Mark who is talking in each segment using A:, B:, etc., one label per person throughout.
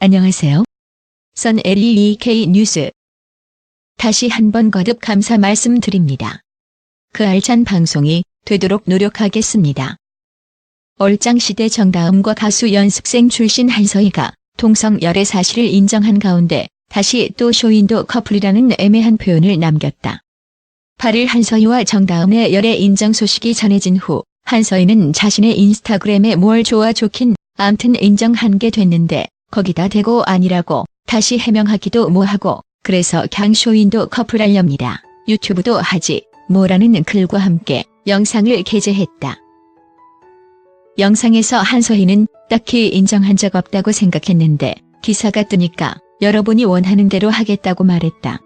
A: 안녕하세요. 선 LEK 뉴스. 다시 한번 거듭 감사 말씀드립니다. 그 알찬 방송이 되도록 노력하겠습니다. 얼짱시대 정다음과 가수 연습생 출신 한서희가 동성 열애 사실을 인정한 가운데 다시 또 쇼윈도 커플이라는 애매한 표현을 남겼다. 8일 한서희와 정다음의 열애 인정 소식이 전해진 후 한서희는 자신의 인스타그램에 뭘 좋아 좋긴 암튼 인정한 게 됐는데 거기다 대고 아니라고 다시 해명하기도 뭐하고 그래서 강쇼윈도 커플 알렵니다. 유튜브도 하지 뭐라는 글과 함께 영상을 게재했다. 영상에서 한서희는 딱히 인정한 적 없다고 생각했는데 기사가 뜨니까 여러분이 원하는 대로 하겠다고 말했다.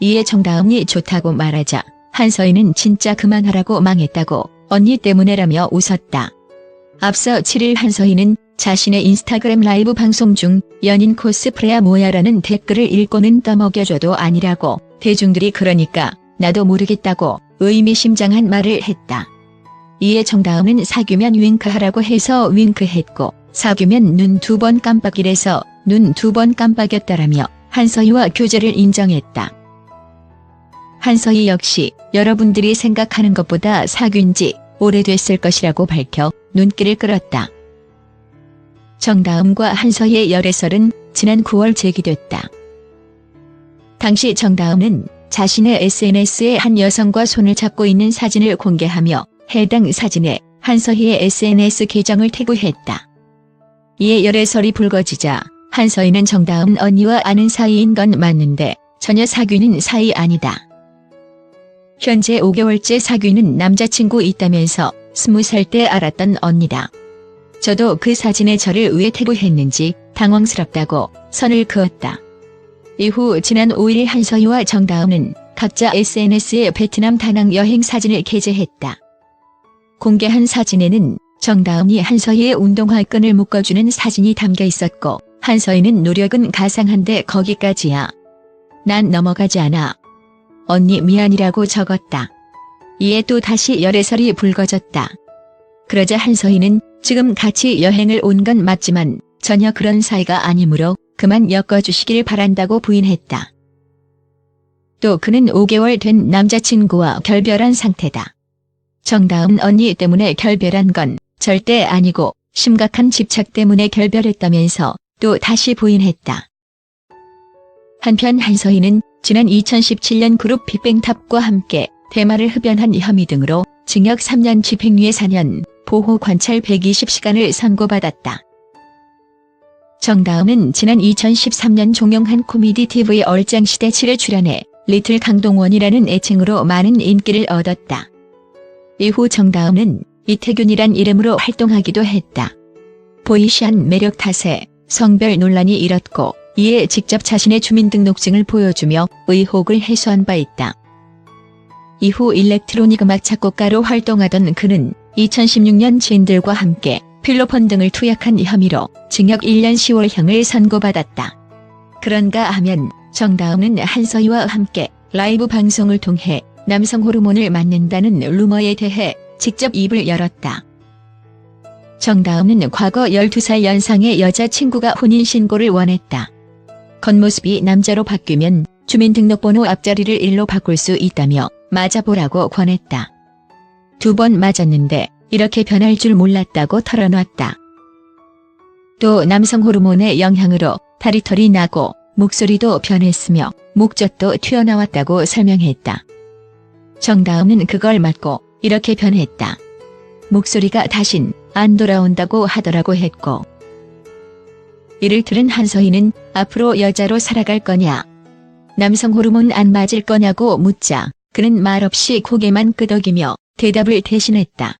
A: 이에 정다음이 좋다고 말하자 한서희는 진짜 그만하라고 망했다고 언니 때문에라며 웃었다. 앞서 7일 한서희는 자신의 인스타그램 라이브 방송 중 연인 코스프레야 뭐야라는 댓글을 읽고는 떠먹여줘도 아니라고 대중들이 그러니까 나도 모르겠다고 의미심장한 말을 했다. 이에 정다음은 사귀면 윙크하라고 해서 윙크했고 사귀면 눈 두 번 깜빡이래서 눈 두 번 깜빡였다라며 한서희와 교제를 인정했다. 한서희 역시 여러분들이 생각하는 것보다 사귄 지 오래됐을 것이라고 밝혀 눈길을 끌었다. 정다음과 한서희의 열애설은 지난 9월 제기됐다. 당시 정다음은 자신의 SNS에 한 여성과 손을 잡고 있는 사진을 공개하며 해당 사진에 한서희의 SNS 계정을 태그했다. 이에 열애설이 불거지자 한서희는 정다음 언니와 아는 사이인 건 맞는데 전혀 사귀는 사이 아니다. 현재 5개월째 사귀는 남자친구 있다면서 20살 때 알았던 언니다. 저도 그 사진에 저를 왜 태그했는지 당황스럽다고 선을 그었다. 이후 지난 5일 한서희와 정다은은 각자 SNS에 베트남 다낭 여행 사진을 게재했다. 공개한 사진에는 정다은이 한서희의 운동화 끈을 묶어주는 사진이 담겨 있었고 한서희는 노력은 가상한데 거기까지야. 난 넘어가지 않아. 언니 미안이라고 적었다. 이에 또 다시 열애설이 불거졌다. 그러자 한서희는 지금 같이 여행을 온 건 맞지만 전혀 그런 사이가 아니므로 그만 엮어주시길 바란다고 부인했다. 또 그는 5개월 된 남자친구와 결별한 상태다. 정다은 언니 때문에 결별한 건 절대 아니고 심각한 집착 때문에 결별했다면서 또 다시 부인했다. 한편 한서희는 지난 2017년 그룹 빅뱅탑과 함께 대마를 흡연한 혐의 등으로 징역 3년 집행유예 4년 보호 관찰 120시간을 선고받았다. 정다음은 지난 2013년 종영한 코미디 TV 얼짱시대 7에 출연해 리틀 강동원이라는 애칭으로 많은 인기를 얻었다. 이후 정다음은 이태균이란 이름으로 활동하기도 했다. 보이시한 매력 탓에 성별 논란이 일었고 이에 직접 자신의 주민등록증을 보여주며 의혹을 해소한 바 있다. 이후 일렉트로닉 음악 작곡가로 활동하던 그는 2016년 지인들과 함께 필로폰 등을 투약한 혐의로 징역 1년 10월형을 선고받았다. 그런가 하면 정다은은 한서희와 함께 라이브 방송을 통해 남성 호르몬을 맞는다는 루머에 대해 직접 입을 열었다. 정다은은 과거 12살 연상의 여자친구가 혼인신고를 원했다. 겉모습이 남자로 바뀌면 주민등록번호 앞자리를 일로 바꿀 수 있다며 맞아보라고 권했다. 두 번 맞았는데 이렇게 변할 줄 몰랐다고 털어놨다. 또 남성 호르몬의 영향으로 다리털이 나고 목소리도 변했으며 목젖도 튀어나왔다고 설명했다. 정다음은 그걸 맞고 이렇게 변했다. 목소리가 다신 안 돌아온다고 하더라고 했고 이를 들은 한서희는 앞으로 여자로 살아갈 거냐 남성 호르몬 안 맞을 거냐고 묻자 그는 말없이 고개만 끄덕이며 대답을 대신했다.